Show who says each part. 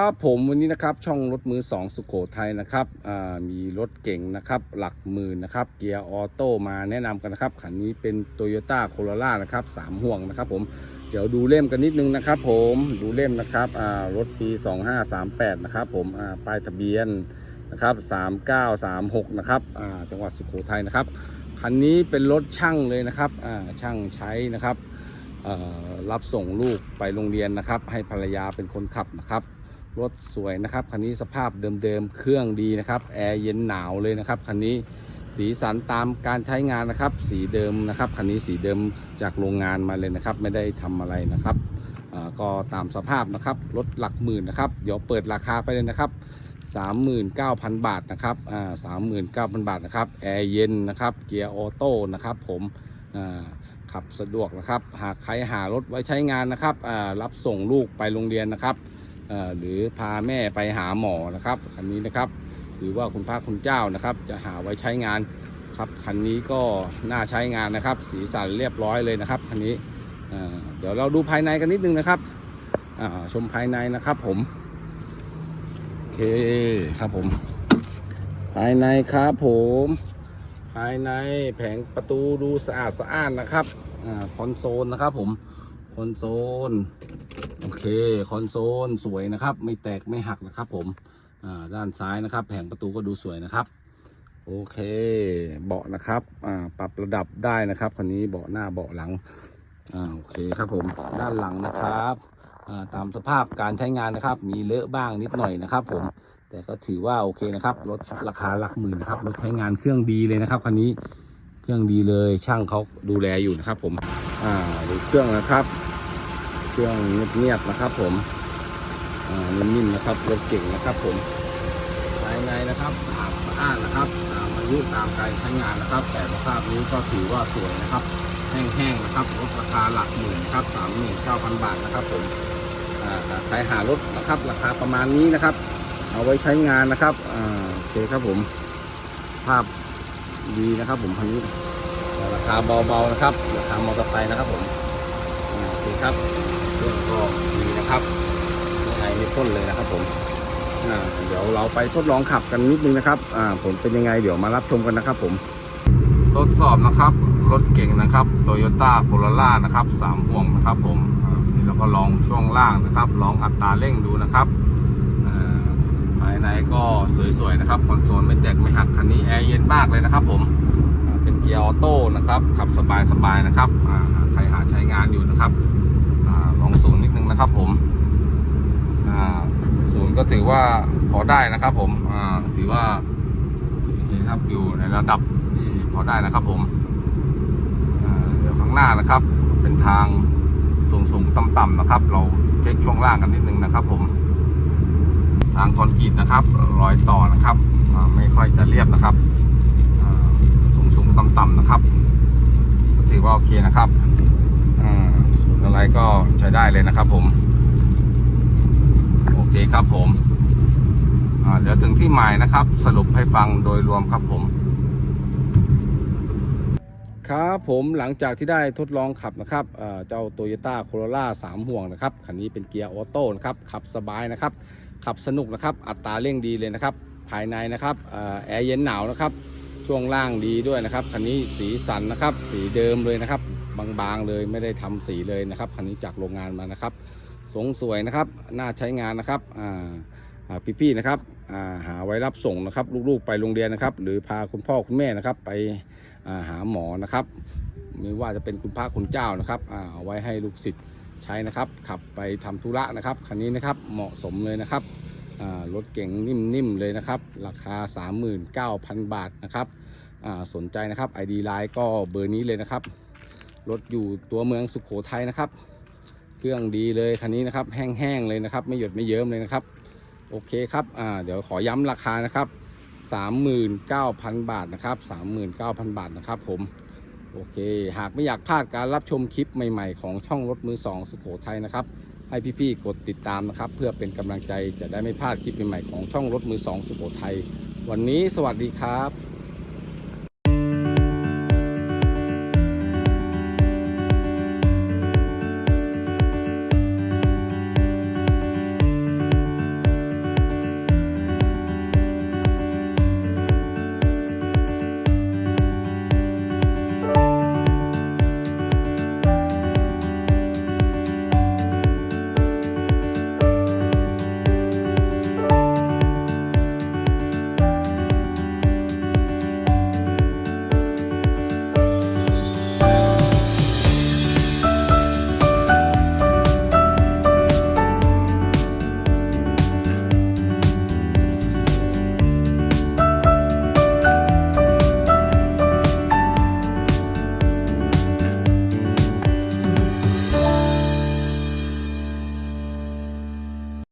Speaker 1: ครับผมวันนี้นะครับช่องรถมือสองสุโขทัยนะครับมีรถเก่งนะครับหลักหมื่นนะครับเกียร์ออโต้มาแนะนำกันนะครับคันนี้เป็น t o y ยต้าโคโรล่านะครับสามห่วงนะครับผมเดี๋ยวดูเล่มกันนิดนึงนะครับผมดูเล่มนะครับอ่ารถปี 2538 นะครับผมป้ายทะเบียนนะครับ3936 นะครับจังหวัดสุโขทัยนะครับคันนี้เป็นรถช่างเลยนะครับช่างใช้นะครับรับส่งลูกไปโรงเรียนนะครับ ให้ภรรยาเป็นคนขับนะครับ รถสวยนะครับคันนี้สภาพเดิมๆ เครื่องดีนะครับ แอร์เย็นหนาวเลยนะครับคันนี้สีสันตามการใช้งานนะครับ สีเดิมนะครับคันนี้สีเดิมจากโรงงานมาเลยนะครับ ไม่ได้ทำอะไรนะครับก็ตามสภาพนะครับรถหลักหมื่นนะครับ เดี๋ยวเปิดราคาไปเลยนะครับ 39,000 บาทนะครับอ่า39,000 บาทนะครับแอร์เย็นนะครับเกียร์ออโต้นะครับผมอ่าขับสะดวกนะครับ หากใครหารถไว้ใช้งานนะครับอ่ารับส่งลูกไปโรงเรียนนะครับ หรือพาแม่ไปหาหมอนะครับคันนี้นะครับหรือว่าคุณพระคุณเจ้านะครับ จะหาไว้ใช้งานครับคันนี้ก็น่าใช้งานนะครับ สีสันเรียบร้อยเลยนะครับคันนี้เดี๋ยวเราดูภายในกันนิดนึงนะครับชมภายในนะครับผมโอเคครับผม ภายในครับผม ภายในแผงประตูดูสะอาดสะอ้านนะครับอคอนโซลนะครับผม คอนโซล โอเค คอนโซลสวยนะครับ ไม่แตกไม่หักนะครับผมด้านซ้ายนะครับ แผงประตูก็ดูสวยนะครับ โอเคเบาะนะครับปรับระดับได้นะครับคันนี้เบาะหน้าเบาะหลังอโอเคครับผมด้านหลังนะครับตามสภาพการใช้งานนะครับ มีเลอะบ้างนิดหน่อยนะครับ ผมแต่ก็ถือว่าโอเคนะครับรถราคาหลักหมื่นนะครับรถใช้งานเครื่องดีเลยนะครับคันนี้เครื่องดีเลยช่างเขาดูแลอยู่นะครับ ผมอ่าดูเครื่องนะครับ เครื่องเงียบๆนะครับ ผมนิ่มๆนะครับรถเก่งนะครับผมภายในนะครับสะอาดสะอานนะครับตามอายุตามการใช้งานนะครับ แต่สภาพนี้ก็ถือว่าสวยนะครับ แห้งๆนะครับรถราคาหลักหมื่นครับสามหมื่นเก้าพันบาทนะครับผมอ่าใครหารถนะครับ ราคาประมาณนี้นะครับ เอาไว้ใช้งานนะครับโอเคครับผมภาพดีนะครับผมคันนี้ราคาเบาๆนะครับราคามอเตอร์ไซค์นะครับผมโอเคครับ รถก็ดีนะครับไม่ไอไม่พ่นเลยนะครับผมเดี๋ยวเราไปทดลองขับกันนิดนึงนะครับผลเป็นยังไงเดี๋ยวมารับชมกันนะครับผมทดสอบนะครับ รถเก่งนะครับโตโยต้าโคโรล่านะครับสามห่วงนะครับผมนี่เราก็ลองช่วงล่างนะครับ ลองอัตราเร่งดูนะครับภายในก็สวยๆนะครับคอนโซลไม่แตกไม่หักคันนี้แอร์เย็นมากเลยนะครับ ผมเป็นเกียร์ออโต้นะครับขับสบายๆนะครับใครหาใช้งานอยู่นะครับ อาลองศูนย์นิดนึงนะครับ ผมศูนย์ก็ถือว่าพอได้นะครับ ผมถือว่าโอเคครับอยู่ในระดับที่พอได้นะครับ ผมเดี๋ยวข้างหน้านะครับ เป็นทางสูงสูงต่ำๆนะครับ เราเช็คช่วงล่างกันนิดนึงนะครับ ผม ทางคอนกรีตนะครับรอยต่อนะครับไม่ค่อยจะเรียบนะครับสูงสูงต่ำๆนะครับถือว่าโอเคนะครับอ่าส่วนอะไร ก็ใช้ได้เลยนะครับผม โอเคครับผมเดี๋ยวถึงที่หมายนะครับ สรุปให้ฟังโดยรวมครับผม ครับผมหลังจากที่ได้ทดลองขับนะครับเจ้า t o y ยต้าโคโรล่า3ห่วงนะครับคันนี้เป็นเกียร์ออโต้นะครับขับสบายนะครับ ขับสนุกนะครับ อัตราเร่งดีเลยนะครับ ภายในนะครับแอร์เย็นหนาวนะครับ ช่วงล่างดีด้วยนะครับคันนี้สีสันนะครับ สีเดิมเลยนะครับ บางๆเลยไม่ได้ทำสีเลยนะครับคันนี้จากโรงงานมานะครับ สงสวยนะครับน่าใช้งานนะครับอ่าพี่ๆนะครับอ่าหาไว้รับส่งนะครับ ลูกๆไปโรงเรียนนะครับ หรือพาคุณพ่อคุณแม่นะครับ ไปาหาหมอนะครับไม่ว่าจะเป็นคุณพระคุณเจ้านะครับเอาไว้ให้ลูกศิษย์ใช้นะครับขับไปทำธุระนะครับคันนี้นะครับเหมาะสมเลยนะครับอ่ารถเก๋งนิ่มๆเลยนะครับ ราคา 39,000 บาทนะครับอ่าสนใจนะครับ ID Line ก็เบอร์นี้เลยนะครับ รถอยู่ตัวเมืองสุขโขทัยนะครับ เครื่องดีเลยคันนี้นะครับ แห้งๆเลยนะครับ ไม่หยดไม่เยิ้มเลยนะครับ โอเคครับอ่าเดี๋ยวขอย้ำราคานะครับ39,000 บาทนะครับ39,000 บาทนะครับผม โอเค หากไม่อยากพลาดการรับชมคลิปใหม่ๆ ของช่องรถมือสองสุขโขทัยนะครับ ให้พี่ๆ กดติดตามนะครับ เพื่อเป็นกำลังใจจะได้ไม่พลาดคลิปใหม่ๆ ของช่องรถมือสองสุโขทัย วันนี้สวัสดีครับ